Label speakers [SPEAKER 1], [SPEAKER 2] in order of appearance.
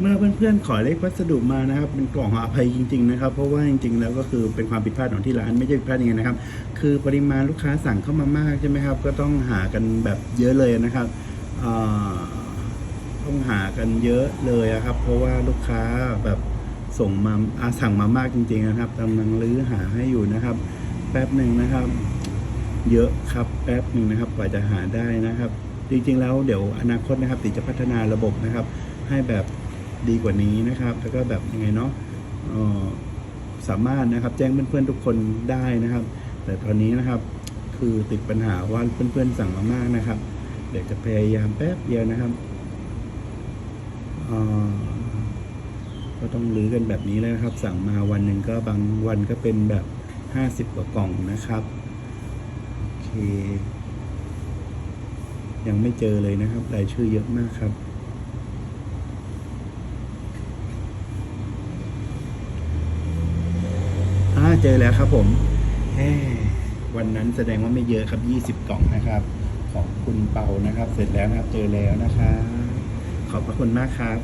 [SPEAKER 1] เมื่อเพื่อนๆขอเลขพัสดุมานะครับเป็นกล่องอภัยจริงๆนะครับเพราะว่าจริงๆแล้วก็คือเป็นความผิดพลาดของที่ร้านไม่ใช่ผิดพลาดยังไงนะครับ คือปริมาณลูกค้าสั่งเข้ามามากใช่ไหมครับ ก็ต้องหากันแบบเยอะเลยนะครับต้องหากันเยอะเลยอะครับ เพราะว่าลูกค้าแบบส่งมาอาสั่งมามากจริง ๆนะครับกำลังรื้อหาให้อยู่นะครับ แป๊บหนึ่งนะครับ เยอะครับแป๊บหนึ่งนะครับกว่าจะหาได้นะครับ จริงๆแล้วเดี๋ยวอนาคตนะครับติจะพัฒนาระบบนะครับ ให้แบบ ดีกว่านี้นะครับ แล้วก็แบบยังไงเนาะสามารถนะครับแจ้งเพื่อนๆทุกคนได้นะครับ แต่ตอนนี้นะครับคือติดปัญหาว่าเพื่อนๆสั่งมามากนะครับ เดี๋ยวจะพยายามแป๊บเดียวนะครับก็ต้องรื้อกันแบบนี้เลยนะครับ สั่งมาวันหนึ่งก็บางวันก็เป็นแบบห้าสิบกว่ากล่องนะครับโอเคยังไม่เจอเลยนะครับรายชื่อเยอะมากครับ อ่า เจอแล้วครับผมแหมวันนั้นแสดงว่าไม่เยอะครับ 20 กล่องนะครับ ของคุณเปานะครับ เสร็จแล้วนะครับ เจอแล้วนะครับ ขอบพระคุณมากครับ